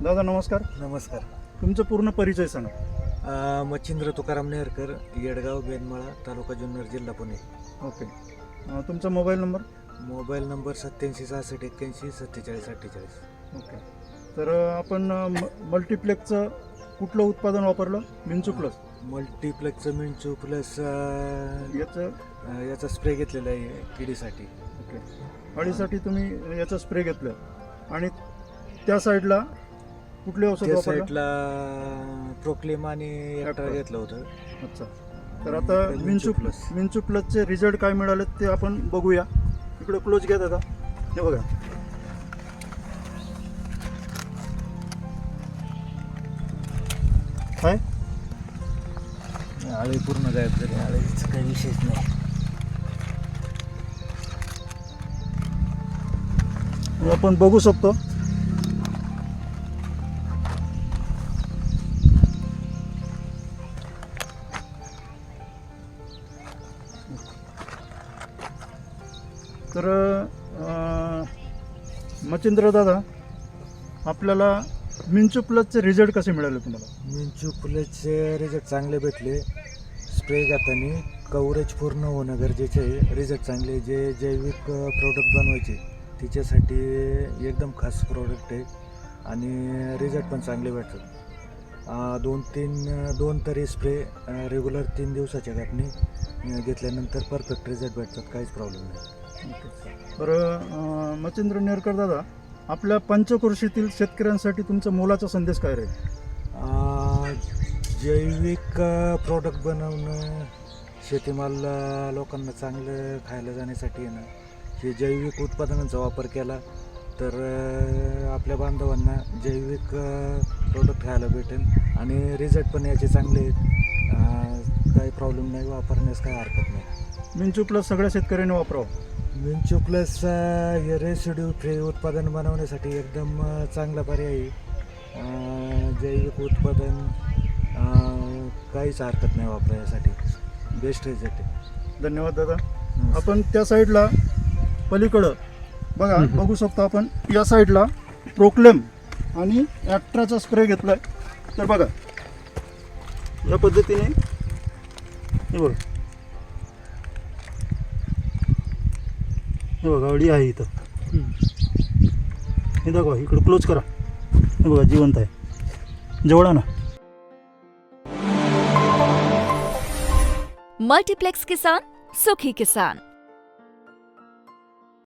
नमस्कार. नमस्कार. तुमचं पूर्ण परिचय सांगा. अ, मच्छिंद्र तुकाराम नेरकर येडगाव बेनमळा तालुका जुन्नर जिल्हा पुणे. ओके. अं, तुमचा मोबाईल नंबर? मोबाईल नंबर सत्याऐंशी सहासष्ट एक्क्याऐंशी सत्तेचाळीस अठ्ठेचाळीस. ओके. तर अं, आपण अं, म- मल्टीप्लेक्सचं कुठलं उत्पादन वापरलं? मिंचू प्लस मल्टीप्लेक्सचं मिंचू प्लस याचं? याचा स्प्रे घेतलेला आहे किडीसाठी. ओके. अळीसाठी तुम्ही याचा स्प्रे घेतलं. आणि त्या साईडला कुठले औषध त्या वापरलं? साईडला प्रोक्लेम आणि एक्ट्रा. घेतलं होतं. अच्छा. तर आता मिंचू मिंचू प्लस. मिंचू प्लसचे रिझल्ट काय मिळाले ते आपण बघूया. इकडे क्लोज घ्या दादा. हे बघा. काय? आळी पूर्ण गायब झाली. आळीचं काही विषयच नाही. आपण बघू शकतो. तर अं, मच्छिंद्र दादा आपल्याला मिंचू प्लसचे रिझल्ट कसे मिळाले तुम्हाला? मिंचू प्लसचे रिझल्ट चांगले भेटले. स्प्रे घेताना कव्हरेज पूर्ण होणं गरजेचे आहे. रिझल्ट चांगले जे जैविक प्रोडक्ट बनवायचे तिच्यासाठी एकदम खास प्रोडक्ट आहे. आणि रिझल्ट पण चांगले भेटतात. दोन तीन दोन तरी स्प्रे रेग्युलर तीन दिवसाच्या गॅपनी घेतल्यानंतर परफेक्ट रिझल्ट भेटतात. काहीच प्रॉब्लेम नाही. अं, मच्छिंद्र नेरकर दादा आपल्या पंचकृषीतील शेतकऱ्यांसाठी तुमचा मोलाचा संदेश काय राहील? जैविक प्रोडक्ट बनवणं शेतीमाल लोकांना चांगलं खायला जाण्यासाठी ना हे जैविक उत्पादनांचा वापर केला तर आपल्या बांधवांना जैविक प्रोडक्ट खायला भेटेल आणि रिझल्ट पण याचे चांगले आहेत. काही प्रॉब्लेम नाही वापरण्यास काही हरकत नाही. मिंचू प्लस सगळ्या शेतकऱ्यांनी वापरावं. हे रेसिड्यू फ्री उत्पादन बनवण्यासाठी एकदम चांगला पर्याय आहे. जैविक उत्पादन काहीच हरकत नाही वापरण्यासाठी बेस्ट रिझल्ट आहे. धन्यवाद दादा. आपण त्या साईडला पलीकडं बघा बघू शकतो आपण या साईडला प्रोक्लेम आणि ॲक्ट्राचा स्प्रे घेतलाय. तर बघा या पद्धतीने हे बघा. हे बघा अडी आहे इथं. हे दाखवा इकडं क्लोज करा. हे बघा जिवंत आहे. जवळ ना मल्टीप्लेक्स किसान सुखी किसान